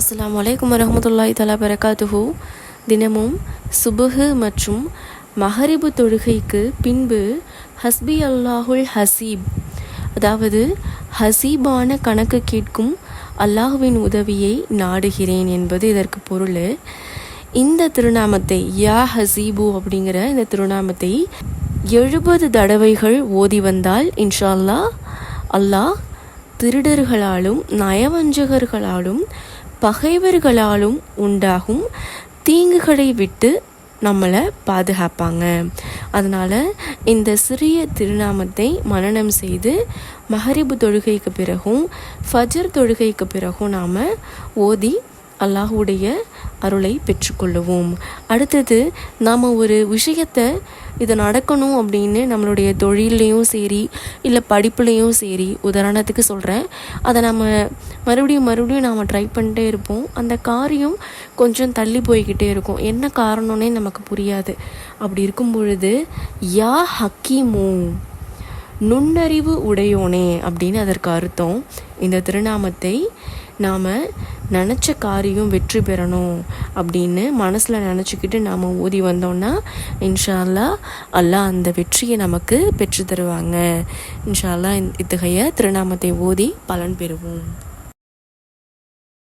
அஸ்லாம் வலைக்கம் வரமத்துல்லாய் தலா பரகாத்துஹு தினமும் சுபுகு மற்றும் மஹரிபு தொழுகைக்கு பின்பு ஹஸ்பி அல்லாஹுல் ஹசீப் அதாவது ஹசீபான கணக்கு கேட்கும் அல்லாஹுவின் உதவியை நாடுகிறேன் என்பது இதற்கு பொருள். இந்த திருநாமத்தை யா ஹசீபு அப்படிங்கிற இந்த திருநாமத்தை எழுபது தடவைகள் ஓதி வந்தால் இன்ஷா அல்லாஹ் அல்லாஹ் திருடர்களாலும் நயவஞ்சகர்களாலும் பகைவர்களாலும் உண்டாகும் தீங்குகளை விட்டு நம்மளை பாதுகாப்பாங்க. அதனால் இந்த சிறிய திருநாமத்தை மனநம் செய்து மஹரிபு தொழுகைக்கு பிறகும் ஃபஜர் தொழுகைக்கு பிறகும் நாம் ஓதி அல்லாஹுடைய அருளை பெற்றுக்கொள்ளுவோம். அடுத்தது நாம் ஒரு விஷயத்தை இது நடக்கணும் அப்படின்னு நம்மளுடைய தொழிலையும் சரி இல்லை படிப்புலேயும் சரி உதாரணத்துக்கு சொல்கிறேன் அதை நம்ம மறுபடியும் மறுபடியும் நாம் ட்ரை பண்ணிட்டே இருப்போம். அந்த காரியம் கொஞ்சம் தள்ளி போய்கிட்டே இருக்கும். என்ன காரணம்னே நமக்கு புரியாது. அப்படி இருக்கும் பொழுது யா ஹக்கீமு நுண்ணறிவு உடையோனே அப்படின்னு அதற்கு அர்த்தம். இந்த திருநாமத்தை நாம் நினச்ச காரியம் வெற்றி பெறணும் அப்படின்னு மனசில் நினச்சிக்கிட்டு நாம் ஓதி வந்தோம்னா இன்ஷா அல்லாஹ் அல்லாஹ் அந்த வெற்றியை நமக்கு பெற்று தருவாங்க. இன்ஷால்லா இத்தகைய திருநாமத்தை ஓதி பலன் பெறுவோம்.